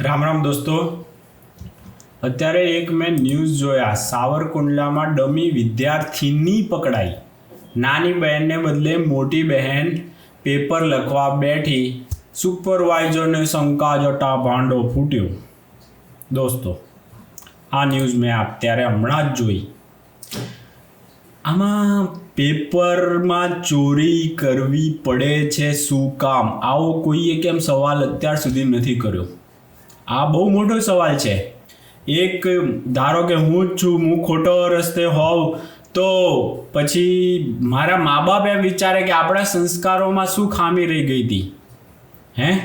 રામ રામ દોસ્તો. અત્યારે એક મેં ન્યૂઝ જોયા. સાવરકુંડલામાં ડમી વિદ્યાર્થીની પકડાઈ. નાની બહેનને બદલે મોટી બહેન પેપર લખવા બેઠી. સુપરવાઇઝરને શંકા જતા ભાંડો ફૂટ્યો. દોસ્તો, આ ન્યૂઝ મેં અત્યારે હમણાં જ જોઈ. આમાં પેપરમાં ચોરી કરવી પડે છે શું કામ? આવો કોઈએ કેમ સવાલ અત્યાર સુધી નથી કર્યો? આ બહુ મોટો સવાલ છે. એક, ધારો કે હું જ છું, હું ખોટો રસ્તે હોઉં, તો પછી મારા મા બાપ એમ વિચારે કે આપણા સંસ્કારોમાં શું ખામી રહી ગઈ હતી? હે?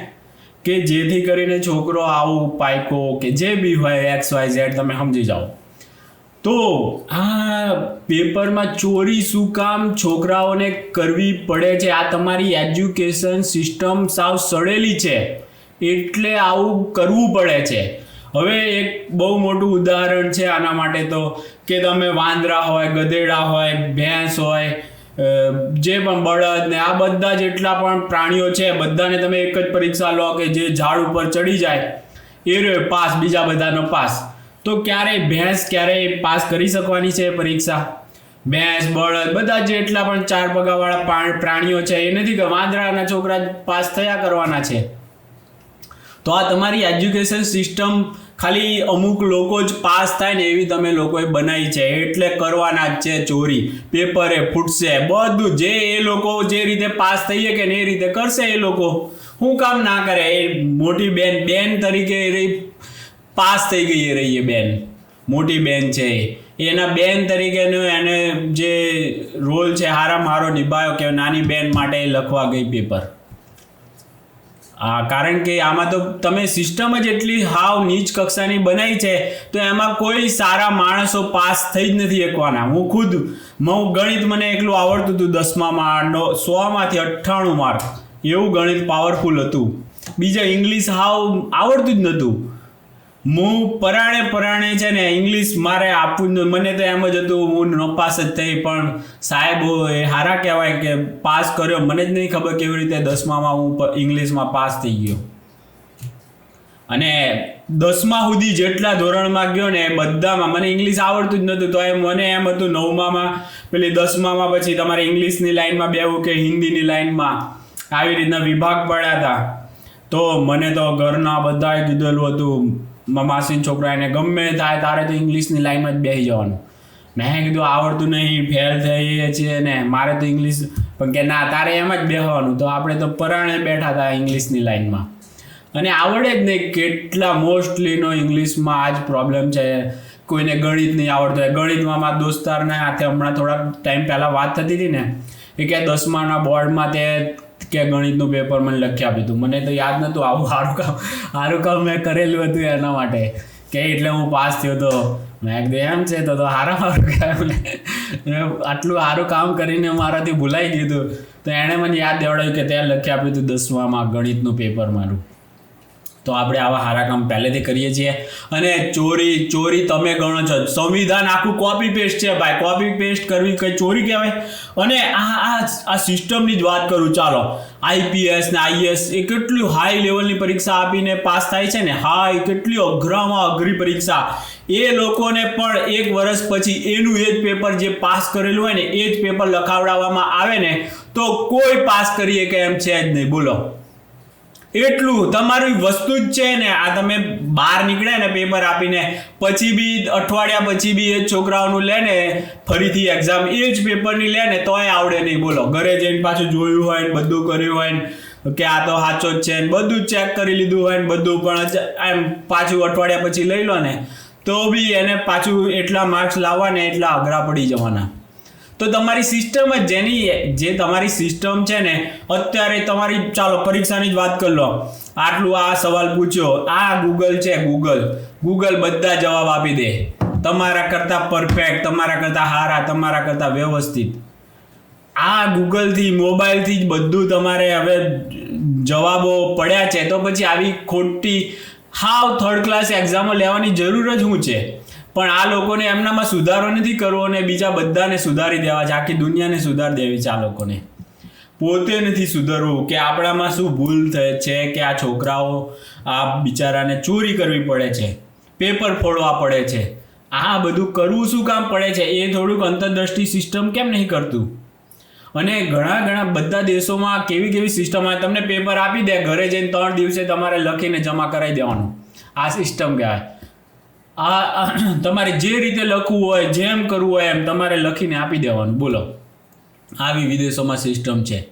કે જેથી કરીને છોકરો આવું પાયકો કે જે બી હોય એક્સ, વાય, ઝેડ, તમે સમજી જાઓ. તો આ પેપરમાં ચોરી શું કામ છોકરાઓને કરવી પડે છે? આ તમારી એજ્યુકેશન સિસ્ટમ સાવ સડેલી છે. એટલે આવું કરવું પડે છે. હવે એક બહુ મોટું ઉદાહરણ છે આના માટે તો કે તમે વાંદરા હોય, ગધેડા હોય, ભેંસ હોય જે પણ બળદ ને આ બધા જેટલા પણ પ્રાણીઓ છે, બધાને તમે એક જ પરીક્ષા લો કે જે ઝાડ ઉપર ચડી જાય, એ રહ્યો પાસ, બીજા બધાનો પાસ. તો ક્યારેય ભેંસ ક્યારેય પાસ કરી શકવાની છે પરીક્ષા? ભેંસ, બળદ, બધા જેટલા પણ ચાર પગાવાળા પ્રાણીઓ છે, એ નથી કે વાંદરાના છોકરા પાસ થયા કરવાના છે. તો આ તમારી એજ્યુકેશન સિસ્ટમ ખાલી અમુક લોકો જ પાસ થાય ને એવી તમે લોકોએ બનાવી છે. એટલે કરવાના જ છે ચોરી. પેપરે ફૂટશે. બધું જે એ લોકો જે રીતે પાસ થઈએ કે ને એ રીતે કરશે એ લોકો. શું કામ ના કરે. એ મોટી બેન બેન તરીકે એ રહી પાસ થઈ ગઈ રહી એ બેન. મોટી બેન છે એ. એના બેન તરીકેનો એને જે રોલ છે હારામ હારો નિભાયો કે નાની બેન માટે એ લખવા ગઈ પેપર. હા કારણ કે આમાં તો તમે સિસ્ટમ જ એટલી હાવ નીચ કક્ષાની બનાવી છે, તો એમાં કોઈ સારા માણસો પાસ થઈ જ નથી શકવાના. હું ખુદ હું ગણિત મને એકલું આવડતું હતું દસમામાં સોમાંથી અઠ્ઠાણું માર્ક એવું ગણિત પાવરફુલ હતું. બીજા ઇંગ્લિશ હાવ આવડતું જ નહોતું. હું પરાણે પરાણે છે ને ઇંગ્લિશ મારે આપવું જ મને તો એમ જ હતું, હું નપાસ જ થઈ, પણ સાહેબ એ હારા કહેવાય કે પાસ કર્યો. મને જ નહીં ખબર કેવી રીતે દસમામાં હું ઇંગ્લિશમાં પાસ થઈ ગયો. અને દસમા સુધી જેટલા ધોરણમાં ગયો ને એ બધામાં મને ઇંગ્લિશ આવડતું જ નહોતું. તો એ મને એમ હતું, નવમામાં, પેલી દસમામાં પછી તમારે ઇંગ્લિશની લાઈનમાં બેવું કે હિન્દીની લાઇનમાં આવી રીતના વિભાગ પડ્યા હતા. તો મને તો ઘરના બધાએ કીધેલું હતું માસીના છોકરા એને ગમે થાય તારે તો ઇંગ્લિશની લાઈનમાં જ બેસી જવાનું. મેં કીધું, આવડતું નહીં ફેલ થઈએ છીએ ને, મારે તો ઇંગ્લિશ પણ કે ના, તારે એમ જ બેસવાનું. તો આપણે તો પરાણે બેઠા હતા ઇંગ્લિશની લાઈનમાં અને આવડે જ નહીં કેટલા મોસ્ટલીનો ઇંગ્લિશમાં આ જ પ્રોબ્લેમ છે. કોઈને ગણિત નહીં આવડતું હોય. ગણિતમાં મારા દોસ્તારને હાથે હમણાં થોડાક ટાઈમ પહેલાં વાત થતી હતી ને, એ કે દસમાના બોર્ડમાં તે કે ગણિતનું પેપર મને લખી આપ્યું હતું મને તો યાદ નહોતું આવું સારું કામ સારું કામ મેં કરેલું હતું એના માટે. કે એટલે હું પાસ થયો હતો મેં કીધું, એમ છે તો સારા સારું કામ. આટલું સારું કામ કરીને મારાથી ભૂલાઈ ગયું હતું તો એણે મને યાદ દેવડાવ્યું કે ત્યાં લખી આપ્યું હતું દસમામાં ગણિતનું પેપર મારું. તો આપણે આવા સારા કામ પહેલેથી કરીએ છીએ. અને ચોરી ચોરી તમે ગણો છો. સંવિધાન આખું કોપી પેસ્ટ છે ભાઈ. કોપી પેસ્ટ કરવી કંઈ ચોરી કહેવાય? અને આ આ આ સિસ્ટમની જ વાત કરું, ચાલો. આઈપીએસ ને આઈએસ એ કેટલી હાઈ લેવલની પરીક્ષા આપીને પાસ થાય છે ને? હા, એ કેટલી અઘરામાં અઘરી પરીક્ષા. એ લોકોને પણ એક વર્ષ પછી એનું એ જ પેપર જે પાસ કરેલું હોય ને, એ જ પેપર લખાવડાવવામાં આવે ને, તો કોઈ પાસ કરીએ કે એમ છે જ નહીં. બોલો. એટલું તમારી વસ્તુ જ છે ને, આ તમે બહાર નીકળે ને પેપર આપીને, પછી બી અઠવાડિયા પછી બી એ છોકરાઓનું લે ને, ફરીથી એક્ઝામ એ જ પેપરની લે ને, તોય આવડે નહીં. બોલો, ઘરે જઈને પાછું જોયું હોય ને, બધું કર્યું હોય ને, કે આ તો સાચો જ છે ને, બધું ચેક કરી લીધું હોય ને, બધું પણ એમ પાછું અઠવાડિયા પછી લઈ લો ને, તો બી એને પાછું એટલા માર્ક્સ લાવવા ને એટલા અઘરા પડી જવાના. તો તમારી સિસ્ટમ જ જેની જે તમારી સિસ્ટમ છે ને, અત્યારે તમારી, ચાલો પરીક્ષાની જ વાત કરી લો. આટલું આ સવાલ પૂછ્યો. આ ગૂગલ છે ગૂગલ ગૂગલ બધા જવાબ આપી દે. તમારા કરતાં પરફેક્ટ તમારા કરતાં હારા, તમારા કરતાં વ્યવસ્થિત. આ ગૂગલથી મોબાઈલથી જ બધું તમારે હવે જવાબો પડ્યા છે. તો પછી આવી ખોટી, હાવ થર્ડ ક્લાસ એક્ઝામો લેવાની જરૂર જ શું છે? પણ આ લોકોને એમનામાં સુધારો નથી કરવો અને બીજા બધાને સુધારી દેવા છે. આખી દુનિયાને સુધારી દેવી છે આ લોકોને. પોતે નથી સુધરવું કે આપણામાં શું ભૂલ થાય છે કે આ છોકરાઓ આ બિચારાને ચોરી કરવી પડે છે, પેપર ફોડવા પડે છે. આ બધું કરવું શું કામ પડે છે? એ થોડુંક અંતરદ્રષ્ટિ સિસ્ટમ કેમ નહીં કરતું? અને ઘણા ઘણા બધા દેશોમાં કેવી કેવી સિસ્ટમ આવે? તમને પેપર આપી દે, ઘરે જઈને ત્રણ દિવસે તમારે લખીને જમા કરાવી દેવાનું. આ સિસ્ટમ કહેવાય. આ તમારે જે રીતે લખવું હોય, જેમ કરવું હોય એમ તમારે લખીને આપી દેવાનું. બોલો. આવી વિદેશોમાં સિસ્ટમ છે.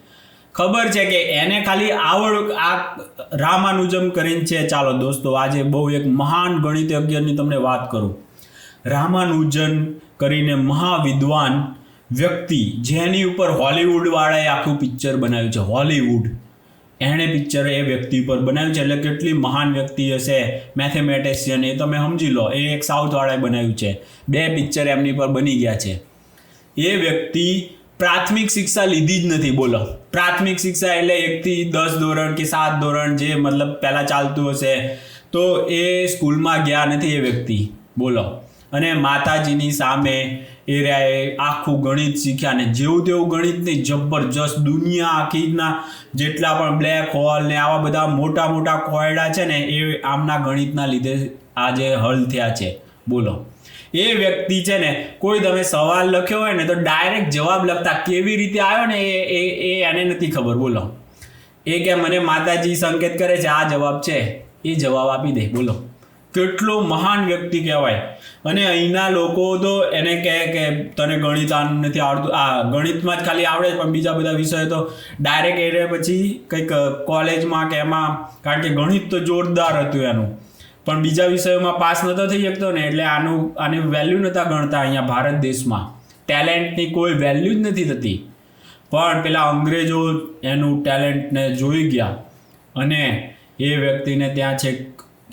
ખબર છે કે એને ખાલી આવડ, આ રામાનુજમ કરીને છે. ચાલો દોસ્તો, આજે બહુ એક મહાન ગણિતજ્ઞની તમને વાત કરું. રામાનુજન કરીને મહાવિદ્વાન વ્યક્તિ જેની ઉપર હોલિવૂડવાળાએ આખું પિક્ચર બનાવ્યું છે. હોલિવૂડ એણે પિક્ચર એ વ્યક્તિ પર બનાવ્યું છે. એટલે કેટલી મહાન વ્યક્તિ હશે. મેથેમેટિશિયન એ તમે સમજી લો. એ એક સાઉથવાળાએ બનાવ્યું છે. બે પિક્ચર એમની પર બની ગયા છે. એ વ્યક્તિ પ્રાથમિક શિક્ષા લીધી જ નથી. બોલો. પ્રાથમિક શિક્ષા એટલે એકથી દસ ધોરણ કે સાત ધોરણ જે મતલબ પહેલાં ચાલતું હશે. તો એ સ્કૂલમાં ગયા નથી એ વ્યક્તિ. બોલો. અને માતાજીની સામે એ આખું ગણિત શીખ્યા ને જેવું તેવું ગણિત નહીં, જબરજસ્ત દુનિયા આખીના જેટલા પણ બ્લેક હોલ ને આવા બધા મોટા મોટા કોયડા છે ને, એ આમના ગણિતના લીધે આજે હલ થયા છે. બોલો. એ વ્યક્તિ છે ને, કોઈ તમે સવાલ લખ્યો હોય ને, તો ડાયરેક્ટ જવાબ લખતા કેવી રીતે આવ્યો ને, એ એ એ એને નથી ખબર. બોલો. એ કે મને માતાજી સંકેત કરે છે, આ જવાબ છે. એ જવાબ આપી દે. બોલો. કેટલો મહાન વ્યક્તિ કહેવાય. અને અહીંના લોકો તો એને કહે કે તને ગણિત આ નથી આવડતું. આ ગણિતમાં જ ખાલી આવડે પણ બીજા બધા વિષયો તો ડાયરેક્ટ એ પછી કંઈક કોલેજમાં કે એમાં, કારણ કે ગણિત તો જોરદાર હતું એનું. પણ બીજા વિષયોમાં પાસ નહોતો થઈ શકતો ને, એટલે આનું, આને વેલ્યુ નહોતા ગણતા અહીંયા ભારત દેશમાં. ટેલેન્ટની કોઈ વેલ્યુ જ નથી થતી. પણ પેલા અંગ્રેજો એનું ટેલેન્ટને જોઈ ગયા. અને એ વ્યક્તિને ત્યાં છે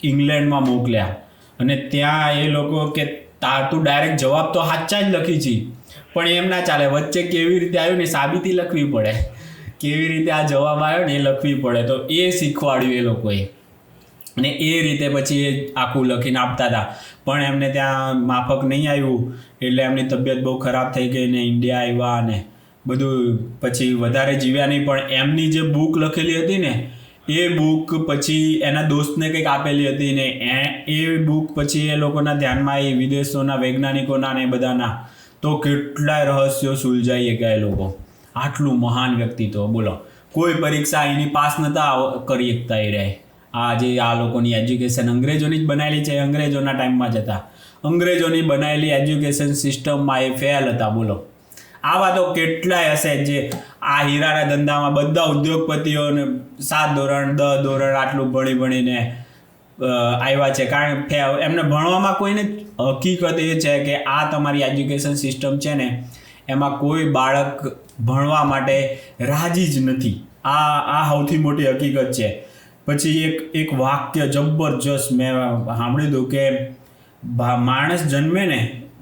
ઇંગ્લેન્ડમાં મોકલ્યા. અને ત્યાં એ લોકો કે તાર તું ડાયરેક્ટ જવાબ તો સાચા જ લખી છે. પણ એમ ના ચાલે, વચ્ચે કેવી રીતે આવ્યું ને સાબિતી લખવી પડે. કેવી રીતે આ જવાબ આવ્યો ને એ લખવી પડે. તો એ શીખવાડ્યું એ લોકોએ. અને એ રીતે પછી એ આખું લખીને આપતા હતા. પણ એમને ત્યાં માફક નહીં આવ્યું. એટલે એમની તબિયત બહુ ખરાબ થઈ ગઈ ને ઇન્ડિયા આવ્યા અને બધું પછી વધારે જીવ્યા નહીં. પણ એમની જે બુક લખેલી હતી ને એ બુક પછી એના દોસ્તને કંઈક આપેલી હતી ને એ એ બુક પછી એ લોકોના ધ્યાનમાં આવી, વિદેશોના, વૈજ્ઞાનિકોના ને બધાના. તો કેટલાય રહસ્યો સુલઝાઈએ ગયા એ લોકો. આટલું મહાન વ્યક્તિત્વ બોલો. કોઈ પરીક્ષા એની પાસ નતા કરી શકતા એ રહે. આ જે આ લોકોની એજ્યુકેશન અંગ્રેજોની જ બનાવેલી છે, અંગ્રેજોના ટાઈમમાં જ હતા. અંગ્રેજોની બનાવેલી એજ્યુકેશન સિસ્ટમમાં એ ફેલ હતા, બોલો. આવા તો કેટલાય હશે જે આ હીરાના ધંધામાં બધા ઉદ્યોગપતિઓને સાત ધોરણ, દસ ધોરણ આટલું ભણી ભણીને આવ્યા છે. કારણ કે એમને ભણવામાં કોઈને હકીકત એ છે કે આ તમારી એજ્યુકેશન સિસ્ટમ છે ને, એમાં કોઈ બાળક ભણવા માટે રાજી જ નથી. આ આ સૌથી મોટી હકીકત છે. પછી એક એક વાક્ય જબરજસ્ત મેં સાંભળ્યું હતું કે માણસ જન્મે ને,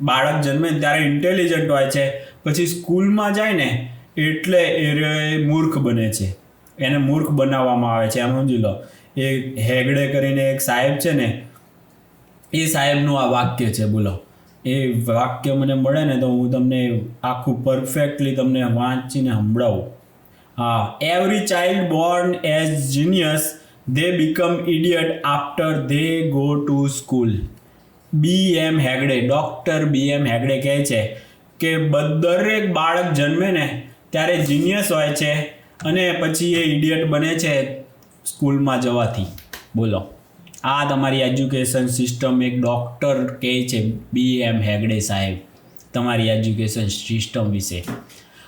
બાળક જન્મે ત્યારે ઇન્ટેલિજન્ટ હોય છે. પછી સ્કૂલમાં જાય ને, એટલે એ મૂર્ખ બને છે. એને મૂર્ખ બનાવવામાં આવે છે. એમ સમજી લો. એ હેગડે કરીને એક સાહેબ છે ને, એ સાહેબનું આ વાક્ય છે, બોલો. એ વાક્ય મને મળે ને તો હું તમને આખું પરફેક્ટલી તમને વાંચીને સંભળાવું. હા every child born as genius they become idiot after they go to school B M Hegde doctor B M Hegde કહે છે કે દરેક બાળક જન્મે ને ત્યારે જીનિયસ હોય છે અને પછી એ ઇડિયટ બને છે સ્કૂલમાં જવાથી. બોલો. આ તમારી એજ્યુકેશન સિસ્ટમ એક ડૉક્ટર કહે છે બી એમ હેગડે સાહેબ. તમારી એજ્યુકેશન સિસ્ટમ વિશે.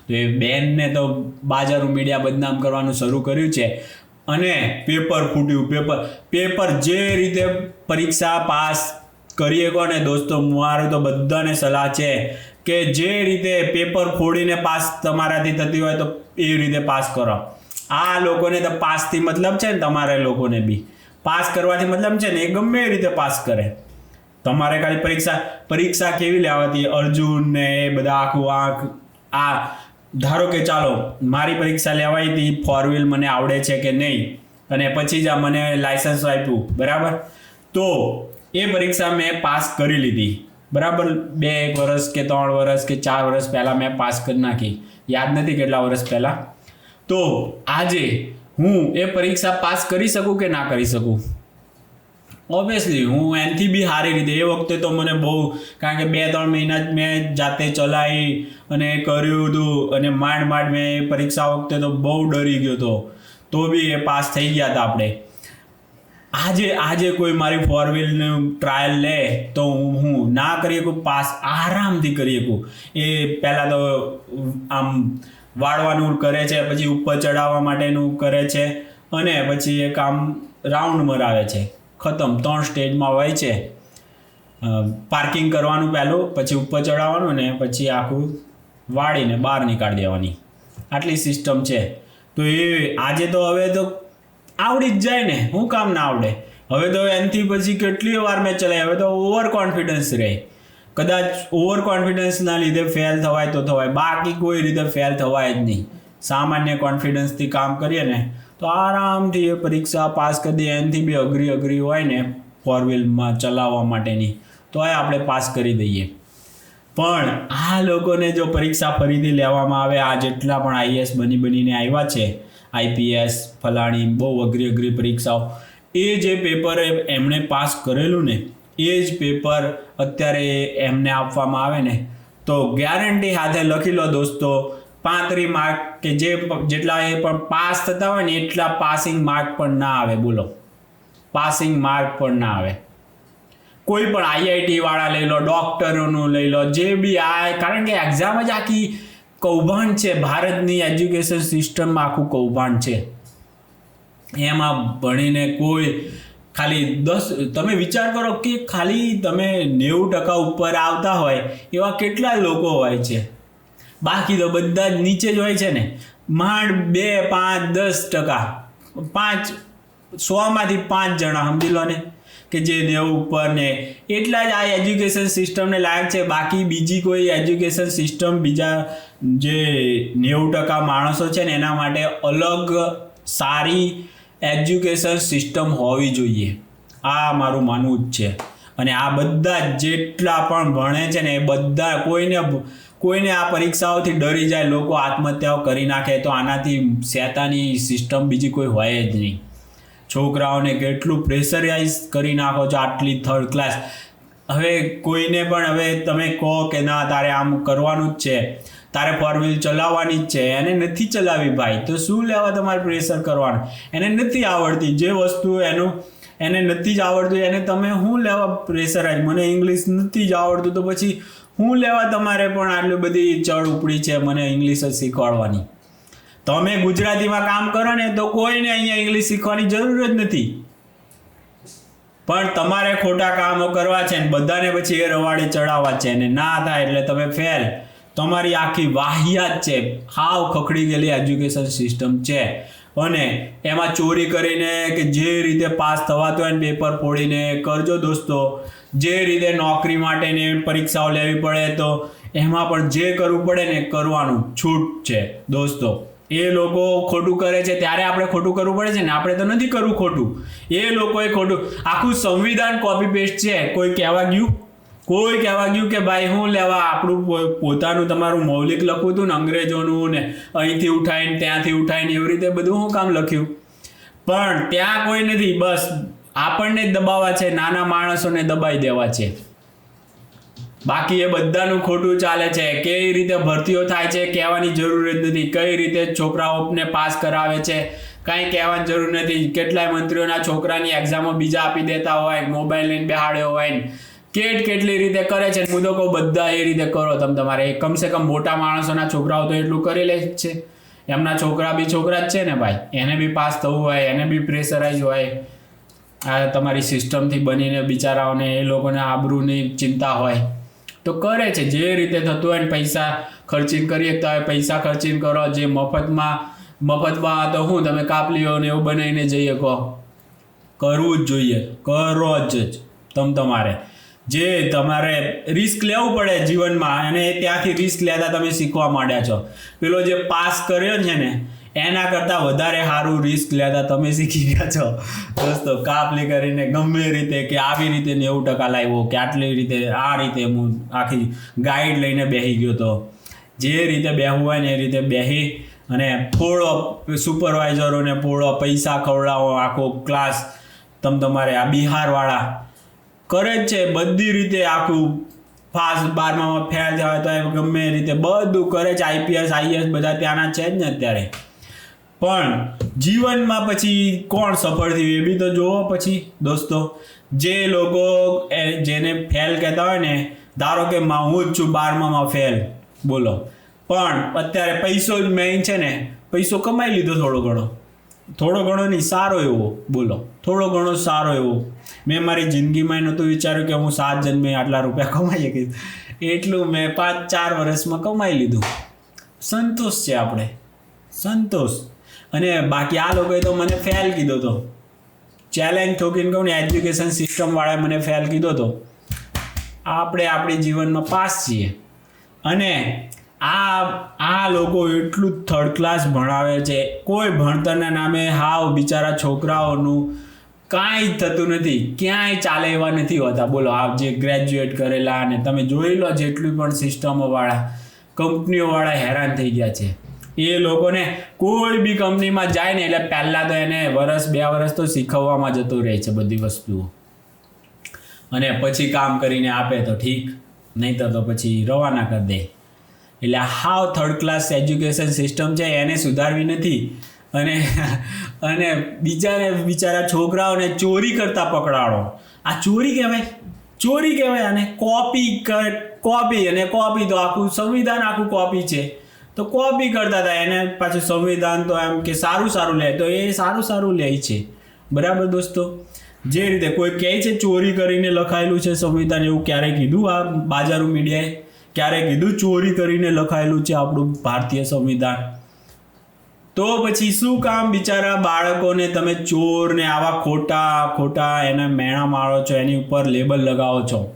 તો એ બેનને તો બાજારું મીડિયા બદનામ કરવાનું શરૂ કર્યું છે અને પેપર ફૂટ્યું. પેપર પેપર જે રીતે પરીક્ષા પાસ કરીએ કોને, દોસ્તો, મારું તો બધાને સલાહ છે. કે જે રીતે પેપર ફોડીને પાસ તમારાથી થતી હોય તો એ રીતે પાસ કરો. આ લોકોને તો પાસથી મતલબ છે ને તમારે લોકોને બી. પાસ કરવાથી મતલબ છે ને એ ગમે એ રીતે પાસ કરે. તમારે ખાલી પરીક્ષા પરીક્ષા કેવી લેવાતી? અર્જુન ને એ બધા આખું આંખ, આ. ધારો કે ચાલો, મારી પરીક્ષા લેવાઈ હતી ફોર વ્હીલ મને આવડે છે કે નહીં? અને પછી જ આ મને લાયસન્સ આપ્યું, બરાબર? તો એ પરીક્ષા મેં પાસ કરી લીધી. બરાબર બે એક વર્ષ કે ત્રણ વર્ષ કે ચાર વર્ષ પહેલાં મેં પાસ કરી નાખી. યાદ નથી કેટલા વર્ષ પહેલાં. તો આજે હું એ પરીક્ષા પાસ કરી શકું કે ના કરી શકું? ઓબ્વિયસલી હું એનથી બી સારી રીતે, એ વખતે તો મને બહુ, કારણ કે બે ત્રણ મહિના જ મેં જાતે ચલાવી અને કર્યું હતું અને માંડ માંડ મેં એ પરીક્ષા વખતે તો બહુ ડરી ગયો હતો. તો બી એ પાસ થઈ ગયા હતા આપણે. આજે આજે કોઈ મારી ફોર વ્હીલનું ટ્રાયલ લે તો હું હું ના કરી શકું, પાસ આરામથી કરી શકું. એ પહેલાં તો, આમ, વાળવાનું કરે છે, પછી ઉપર ચડાવવા માટેનું કરે છે, અને પછી એક આમ રાઉન્ડ મરાવે છે. ખતમ, ત્રણ સ્ટેજમાં હોય છે. પાર્કિંગ કરવાનું પહેલું, પછી ઉપર ચડાવવાનું ને પછી આખું વાળીને બહાર નીકાળી દેવાની. આટલી સિસ્ટમ છે. તો એ, આજે તો હવે તો આવડી જ જાય ને. હું કામ ના આવડે. હવે તો એનાથી પછી કેટલી વાર મેં ચલાવી હવે તો ઓવર કોન્ફિડન્સ રહે. કદાચ ઓવર કોન્ફિડન્સના લીધે ફેલ થવાય તો થવાય. બાકી કોઈ રીતે ફેલ થવાય જ નહીં. સામાન્ય કોન્ફિડન્સથી કામ કરીએ ને, તો આરામથી એ પરીક્ષા પાસ કરી દઈએ. એનાથી બી અઘરી અઘરી હોય ને ફોર વ્હીલમાં ચલાવવા માટેની તો એ આપણે પાસ કરી દઈએ. પણ આ લોકોને જો પરીક્ષા ફરીથી લેવામાં આવે, આ જેટલા પણ આઈએસ બની બનીને આવ્યા છે આઈપીએસ ફલાણી, બહુ અઘરી અઘરી પરીક્ષાઓ. એ જે પેપર એમણે પાસ કરેલું ને, એ જ પેપર અત્યારે એમને આપવામાં આવે ને, તો ગેરંટી સાથે લખી લો દોસ્તો, પાંત્રી માર્ક કે જે જેટલા એ પણ પાસ થતા હોય ને, એટલા પાસિંગ માર્ક પણ ના આવે, બોલો. પાસિંગ માર્ક પણ ના આવે. કોઈ પણ આઈઆઈટી વાળા લઈ લો ડોક્ટરોનું લઈ લો, જે બી આ, કારણ કે એક્ઝામ જ આખી કૌભાંડ છે. ભારતની એજ્યુકેશન સિસ્ટમમાં આખું કૌભાંડ છે. એમાં ભણીને કોઈ ખાલી દસ, તમે વિચાર કરો કે ખાલી તમે નેવું ટકા ઉપર આવતા હોય એવા કેટલા લોકો હોય છે? બાકી તો બધા જ નીચે જ હોય છે ને. માંડ બે, પાંચ, દસ ટકા. પાંચ, સોમાંથી પાંચ જણા, સમજી લો ને, કે જે નેવું ઉપર ને. એટલા જ આ એજ્યુકેશન સિસ્ટમને લાયક છે. બાકી બીજી કોઈ એજ્યુકેશન સિસ્ટમ બીજા જે નેવું ટકા માણસો છે ને એના માટે અલગ સારી એજ્યુકેશન સિસ્ટમ હોવી જોઈએ. આ મારું માનવું જ છે. અને આ બધા જેટલા પણ ભણે છે ને એ બધા કોઈને કોઈને આ પરીક્ષાઓથી ડરી જાય, લોકો આત્મહત્યાઓ કરી નાખે તો આનાથી શેતાની સિસ્ટમ બીજી કોઈ હોય જ નહીં. છોકરાઓને કેટલું પ્રેશરાઇઝ કરી નાખો છો આટલી થર્ડ ક્લાસ હવે કોઈને પણ, હવે તમે કહો કે ના, તારે આમ કરવાનું જ છે. તારે ફોર વ્હીલ ચલાવવાની જ છે, એને નથી ચલાવી ભાઈ. તો શું લેવા તમારે પ્રેશર કરવાનું? એને નથી આવડતી. જે વસ્તુ એનું, એને નથી જ આવડતું, એને તમે શું લેવા પ્રેશરાઇઝ મને ઇંગ્લિશ નથી જ આવડતું, તો પછી હું લેવા તમારે પણ આટલી બધી ચડ ઉપડી છે મને ઇંગ્લિશ જ શીખવાડવાની? તમે ગુજરાતીમાં કામ કરો ને તો કોઈને અહીંયા ઇંગ્લિશ શીખવાની જરૂર જ નથી. પણ તમારે ખોટા કામો કરવા છે ને બધાને પછી એ રવાડે ચડાવવા છે ને ના થાય એટલે તમે ફેલ તમારી આખી વાહિયાત છે. હાવ ખખડી ગયેલી એજ્યુકેશન સિસ્ટમ છે. અને એમાં ચોરી કરીને કે જે રીતે પાસ થવાતો હોય પેપર ફોડીને, કરજો દોસ્તો. જે રીતે નોકરી માટેની પરીક્ષાઓ લેવી પડે તો એમાં પણ જે કરવું પડે ને કરવાનું છૂટ છે. દોસ્તો, એ લોકો ખોટું કરે છે ત્યારે આપણે ખોટું કરવું પડે છે ને? આપણે તો નથી કરવું ખોટું. એ લોકોએ ખોટું, આખું સંવિધાન કોપી પેસ્ટ છે. કોઈ કહેવા ગયું? કોઈ કહેવા ગયું કે ભાઈ હું લેવા આપણું પોતાનું તમારું મૌલિક લખવું હતું ને અંગ્રેજોનું ને અહીંથી ઉઠાવીને ત્યાંથી ઉઠાવીને એવી રીતે બધું હું કામ લખ્યું. પણ ત્યાં કોઈ નથી, બસ આપણને જ દબાવવા છે, નાના માણસોને દબાઈ દેવા છે. બાકી એ બધાનું ખોટું ચાલે છે કઈ રીતે ભરતીઓ થાય છે, કહેવાની જરૂર જ નથી. કઈ રીતે છોકરાઓને પાસ કરાવે છે, કાંઈ કહેવાની જરૂર નથી. કેટલાય મંત્રીઓના છોકરાની એક્ઝામો બીજા આપી દેતા હોય, મોબાઈલ લઈને બેહાડ્યો હોય કેટ કેટલી રીતે કરે છે તો કહું, બધા એ રીતે કરો. તમે તમારે કમસે કમ મોટા માણસોના છોકરાઓ તો એટલું કરી લે છે. એમના છોકરા બી છોકરા જ છે ને ભાઈ. એને બી પાસ થવું હોય, એને બી પ્રેશરાઇઝ હોય. આ તમારી સિસ્ટમથી બનીને બિચારાઓને એ લોકોને આબરૂની ચિંતા હોય. તો કરે છે, જે રીતે થતું હોય ને પૈસા ખર્ચીને કરીએ તો પૈસા ખર્ચીને કરો. જે મફતમાં મફતમાં તો હું, તમે કાપલીઓ ને એવું બનાવીને જઈએ કહો. કરવું જ જોઈએ, કરો જ. તમ તમારે. જે તમારે રિસ્ક લેવું પડે જીવનમાં અને ત્યાંથી રિસ્ક લેતા તમે શીખવા માંડ્યા છો. પેલો જે પાસ કર્યો છે ને, એના કરતાં વધારે સારું રિસ્ક લેતા તમે શીખી ગયા છો. દોસ્તો, કાપલી કરીને ગમે રીતે કે આવી રીતે નેવું ટકા લાવ્યો કે આટલી રીતે, આ રીતે હું આખી ગાઈડ લઈને બેસી ગયો તો. જે રીતે બેહવું હોય ને એ રીતે બેસી અને થોડો સુપરવાઇઝરોને પોળો પૈસા ખવડાવો, આખો ક્લાસ તમ તમારે આ બિહારવાળા કરે જ છે, બધી રીતે આખું ફાસ્ટ બારમામાં ફેલ થયા તો એ ગમે રીતે બધું કરે છે આઈપીએસ આઈએસ બધા ત્યાંના છે જ ને અત્યારે. પણ જીવનમાં પછી કોણ સફળ થયું એ બી તો જુઓ પછી, દોસ્તો. જે લોકો જેને ફેલ કહેતા હોય ને, ધારો કે હું જ છું બારમામાં ફેલ બોલો. પણ અત્યારે પૈસો જ મેઇન છે ને, પૈસો કમાઈ લીધો થોડો ઘણો. થોડો ઘણો નહીં, સારો એવો, બોલો. થોડો ઘણો સારો એવો. મેં મારી જિંદગીમાં નહોતું વિચાર્યું કે હું સાત જન્મે આટલા રૂપિયા કમાઈ શકીશ એટલું મેં પાંચ, ચાર વર્ષમાં કમાઈ લીધું. સંતોષ છે આપણે. સંતોષ. અને બાકી આ લોકોએ તો મને ફેલ કીધો હતો ચેલેન્જ ઠોકીને કહું ને એજ્યુકેશન સિસ્ટમવાળાએ મને ફેલ કીધો હતો આપણે આપણી જીવનમાં પાસ છીએ. અને આ આ લોકો એટલું થર્ડ ક્લાસ ભણાવે છે. કોઈ ભણતરના નામે હાવ બિચારા છોકરાઓનું કાંઈ જ થતું નથી, ક્યાંય ચાલે એવા નથી હોતા. બોલો, આ જે ગ્રેજ્યુએટ કરેલા અને તમે જોઈ લો જેટલું પણ સિસ્ટમોવાળા, કંપનીઓવાળા હેરાન થઈ ગયા છે. એ લોકોને કોઈ બી કંપનીમાં જાય ને એટલે પહેલાં તો એને વરસ, બે વરસ તો શીખવવામાં જતું રહે છે બધી વસ્તુઓ. અને પછી કામ કરીને આપે તો ઠીક નહીં તો પછી રવાના કરી દે. એટલે હાવ થર્ડ ક્લાસ એજ્યુકેશન સિસ્ટમ છે, એને સુધારવી નથી. અને અને બીજાને બિચારા છોકરાઓને ચોરી કરતા પકડાડો આ ચોરી કહેવાય? ચોરી કહેવાય આને? કોપી કર કોપી અને કોપી તો આખું સંવિધાન આખું કોપી છે. તો કોપી કરતા હતા, એને પાછું સંવિધાન તો એમ કે સારું સારું લે, તો એ સારું સારું લે છે. બરાબર દોસ્તો? જે રીતે કોઈ કહે છે ચોરી કરીને લખાયેલું છે સંવિધાન, એવું ક્યારે કીધું આ બાજારું મીડિયાએ? ક્યારે કીધું ચોરી કરીને લખાયેલું છે આપણું ભારતીય સંવિધાન? તો પછી શું કામ બિચારા બાળકોને તમે ચોર ને આવા ખોટા ખોટા એના મેણા મારો છો, એની ઉપર લેબલ લગાવો છો?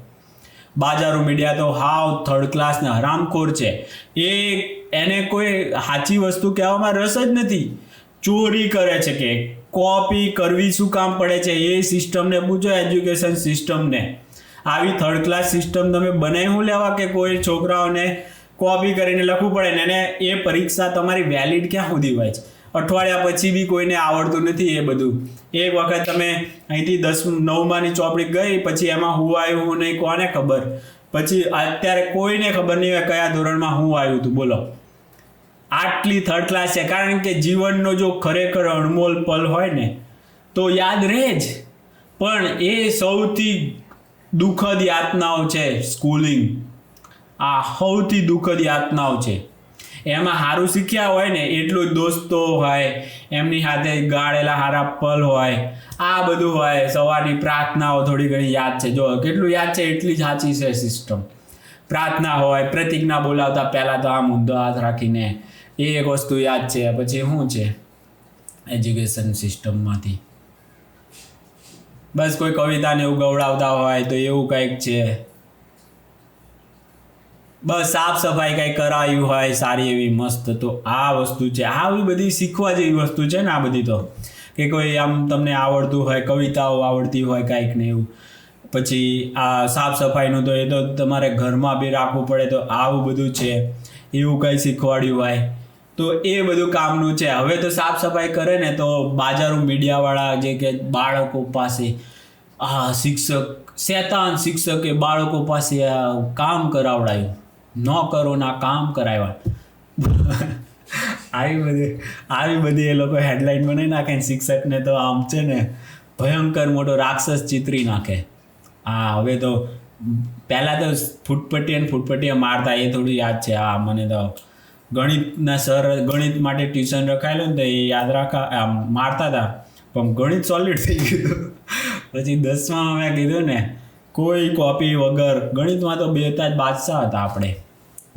બાજારો મીડિયા તો હાવ થર્ડ ક્લાસ ને હરામખોર છે. એ એને કોઈ સાચી વસ્તુ કહેવામાં રસ જ નથી. ચોરી કરે છે કે કોપી કરવી શું કામ પડે છે? એ સિસ્ટમને પૂછો એજ્યુકેશન સિસ્ટમને આવી થર્ડ ક્લાસ સિસ્ટમ તમે બનાવી લેવા કે કોઈ છોકરાઓને કોપી કરીને લખવું પડે ને એને એ પરીક્ષા તમારી વેલિડ ક્યાં સુધી હોય છે? અઠવાડિયા પછી બી કોઈને આવડતું નથી એ બધું. એક વખત તમે અહીંથી દસ, નવમાની ચોપડી ગઈ, પછી એમાં હું આવ્યું, હું નહીં, કોને ખબર? પછી અત્યારે કોઈને ખબર નહીં હોય કયા ધોરણમાં હું આવ્યું હતું, બોલો. આટલી થર્ડ ક્લાસ છે, કારણ કે જીવનનો જો ખરેખર અણમોલ પલ હોય ને, તો યાદ રહે જ. પણ એ સૌથી દુઃખદ યાતનાઓ છે સ્કૂલિંગ આ સૌથી દુઃખદ યાતનાઓ છે. એમાં સારું શીખ્યા હોય ને, એટલું જ દોસ્તો હોય, એમની સાથે ગાળેલા સારા પલ હોય, આ બધું હોય, સવારની પ્રાર્થનાઓ થોડી ઘણી યાદ છે. જો કેટલું યાદ છે, એટલી જ સાચી છે સિસ્ટમ પ્રાર્થના હોય, પ્રતિજ્ઞા બોલાવતા પહેલાં તો આ મુદ્દો હાથ રાખીને એ એક વસ્તુ યાદ છે, પછી શું છે? એજ્યુકેશન સિસ્ટમમાંથી બસ કોઈ કવિતાને એવું ગવડાવતા હોય તો એવું કંઈક છે. બસ સાફ સફાઈ કાંઈ કરાયું હોય, સારી એવી મસ્ત. તો આ વસ્તુ છે. આવી બધી શીખવા જેવી વસ્તુ છે ને આ બધી તો. કે કોઈ આમ તમને આવડતું હોય, કવિતાઓ આવડતી હોય કાંઈક ને એવું. પછી આ સાફ સફાઈનું તો એ તો તમારે ઘરમાં બી રાખવું પડે તો આવું બધું છે. એવું કંઈ શીખવાડ્યું હોય. તો એ બધું કામનું છે. હવે તો સાફ સફાઈ કરે ને તો બાજારું મીડિયાવાળા જે કે બાળકો પાસે, આ શિક્ષક, શેતાન શિક્ષકે બાળકો પાસે આ કામ કરાવડાયું. ન કરો ના કામ કરાવ્યા. આવી બધી આવી બધી એ લોકો હેડલાઇન બનાવી નાખે ને શિક્ષકને તો આમ છે ને ભયંકર મોટો રાક્ષસ ચિતરી નાખે. હા હવે તો પહેલાં તો ફૂટપટ્ટી અને ફૂટપટ્ટીએ મારતા, એ થોડું યાદ છે. હા મને તો ગણિતના સર, ગણિત માટે ટ્યુશન રખાયેલું ને તો એ યાદ રાખા મારતા હતા. પણ ગણિત સોલિડ થઈ ગયું પછી દસમાં મેં કીધું ને, કોઈ કોપી વગર ગણિતમાં તો બેતા જ બાદશાહ હતા આપણે.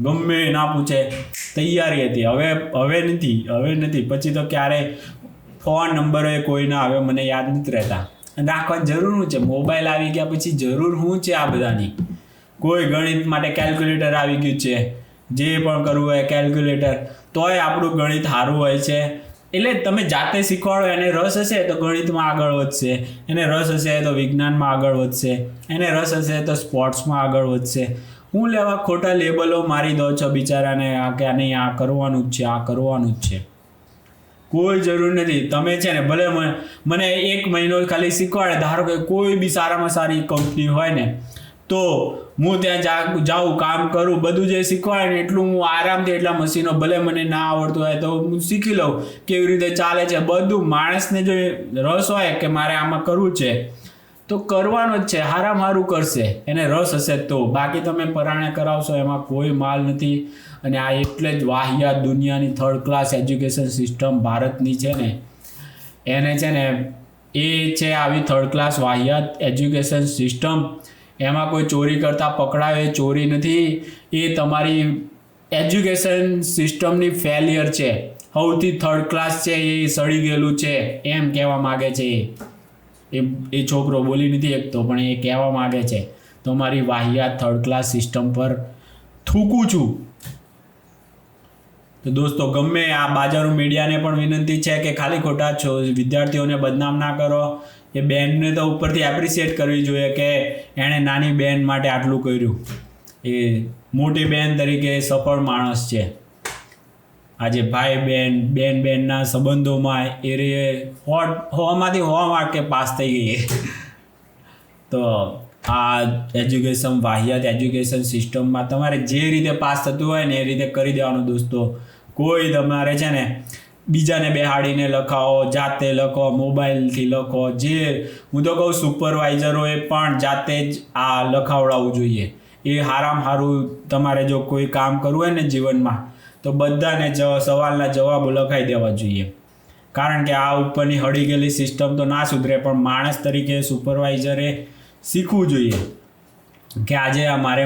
ગમે ના પૂછે, તૈયારી હતી. હવે હવે નથી હવે નથી. પછી તો ક્યારે ફોન નંબર હોય કોઈના હવે મને યાદ નથી રહેતા. અને રાખવાની જરૂર શું છે? મોબાઈલ આવી ગયા પછી જરૂર શું છે આ બધાની? કોઈ ગણિત માટે કેલ્ક્યુલેટર આવી ગયું છે. જે પણ કરવું હોય કેલ્ક્યુલેટર તોય આપણું ગણિત સારું હોય છે. એટલે તમે જાતે શીખવાડો, એને રસ હશે તો ગણિતમાં આગળ વધશે. એને રસ હશે તો વિજ્ઞાનમાં આગળ વધશે. એને રસ હશે તો સ્પોર્ટ્સમાં આગળ વધશે. હું લેવા ખોટા લેબલો મારી દો છો બિચારાને, આ કે નહીં, આ કરવાનું જ છે, આ કરવાનું જ છે. કોઈ જરૂર નથી. તમે છે ને, ભલે મને એક મહિનો ખાલી શીખવાડે, ધારો કે કોઈ બી સારામાં સારી કંપની હોય ને, તો હું ત્યાં જાઉં, કામ કરું, બધું જે શીખવાડે ને, એટલું હું આરામથી એટલા મશીનો, ભલે મને ના આવડતું હોય તો હું શીખી લઉં. કેવી રીતે ચાલે છે? બધું માણસને જો રસ હોય કે મારે આમાં કરવું છે તો કરવાનો જ છે. હારા મારું કરશે. એને રસ હશે તો. બાકી તમે પરાણે કરાવશો, એમાં કોઈ માલ નથી. અને આ એટલે જ વાહિયાત દુનિયાની થર્ડ ક્લાસ એજ્યુકેશન સિસ્ટમ ભારતની છે ને, એને છે ને, એ છે આવી થર્ડ ક્લાસ વાહિયાત એજ્યુકેશન સિસ્ટમ એમાં કોઈ ચોરી કરતાં પકડાવે ચોરી નથી. એ તમારી એજ્યુકેશન સિસ્ટમની ફેલિયર છે. સૌથી થર્ડ ક્લાસ છે એ સડી ગયેલું છે. એમ કહેવા માગે છે એ. એ એ છોકરો બોલી નથી શકતો, પણ એ કહેવા માગે છે તો મારી વાહિયાત થર્ડ ક્લાસ સિસ્ટમ પર થૂકું છું. તો દોસ્તો, ગમે આ બાજારું મીડિયાને પણ વિનંતી છે કે ખાલી ખોટા છો, વિદ્યાર્થીઓને બદનામ ના કરો. એ બેનને તો ઉપરથી એપ્રિશિએટ કરવી જોઈએ કે એણે નાની બેન માટે આટલું કર્યું. એ મોટી બેન તરીકે સફળ માણસ છે. આજે ભાઈ બહેન બેન બેનના સંબંધોમાં એ રે હોવામાંથી હોવા માટે પાસ થઈ ગઈ. તો આ એજ્યુકેશન, વાહિયાત એજ્યુકેશન સિસ્ટમમાં તમારે જે રીતે પાસ થતું હોય ને એ રીતે કરી દેવાનું દોસ્તો. કોઈ તમારે છે ને બીજાને બેહાડીને લખાવો, જાતે લખો, મોબાઈલથી લખો, જે હું તો કહું સુપરવાઇઝરોએ પણ જાતે જ આ લખાવડાવવું જોઈએ. એ હારામ હારું તમારે જો કોઈ કામ કરવું હોય ને જીવનમાં તો બધાને સવાલના જવાબો લખાઈ દેવા જોઈએ. કારણ કે આ ઉપરની હળી ગયેલી સિસ્ટમ તો ના સુધરે, પણ માણસ તરીકે સુપરવાઇઝરે શીખવું જોઈએ કે આજે મારે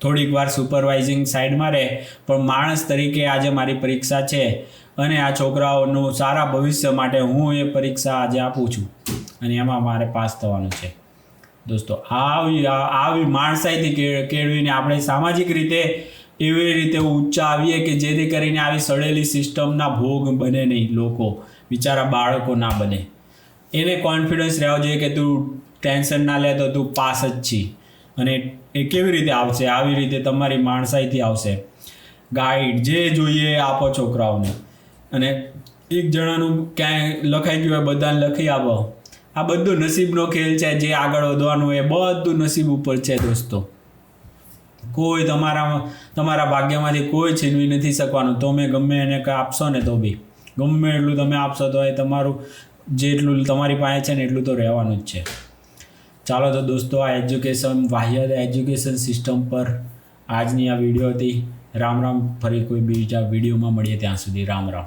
થોડીક વાર સુપરવાઇઝિંગ સાઈડમાં રહે, પણ માણસ તરીકે આજે મારી પરીક્ષા છે અને આ છોકરાઓનું સારા ભવિષ્ય માટે હું એ પરીક્ષા આજે આપું છું. અને એમાં મારે પાસ થવાનું છે. દોસ્તો, આવી આવી માણસાઈથી કેળવીને આપણે સામાજિક રીતે એવી રીતે ઊંચા આવીએ કે જેથી કરીને આવી સડેલી સિસ્ટમના ભોગ બને નહીં, લોકો. બિચારા બાળકો ના બને. એને કોન્ફિડન્સ રહેવો જોઈએ કે તું ટેન્શન ના લે તો તું પાસ જ છી. અને એ કેવી રીતે આવશે? આવી રીતે તમારી માણસાઈથી આવશે. ગાઈડ જે જોઈએ આપો છોકરાઓને. અને એક જણાનું ક્યાંય લખાઈ ગયું હોય, બધાને લખી આપો. આ બધું નસીબનો ખેલ છે, જે આગળ વધવાનું એ બધું નસીબ ઉપર છે દોસ્તો. કોઈ તમારા તમારા ભાગ્યમાંથી કોઈ છીનવી નથી શકવાનું. તમે ગમે એને આપશો ને તો બી. ગમે એટલું તમે આપશો તો એ તમારું જેટલું તમારી પાસે છે ને એટલું તો રહેવાનું જ છે. ચાલો તો દોસ્તો, આ એજ્યુકેશન વાહ્ય એજ્યુકેશન સિસ્ટમ પર આજની આ વીડિયો હતી. રામ રામ. ફરી કોઈ બીજા વિડીયોમાં મળીએ ત્યાં સુધી. રામ રામ.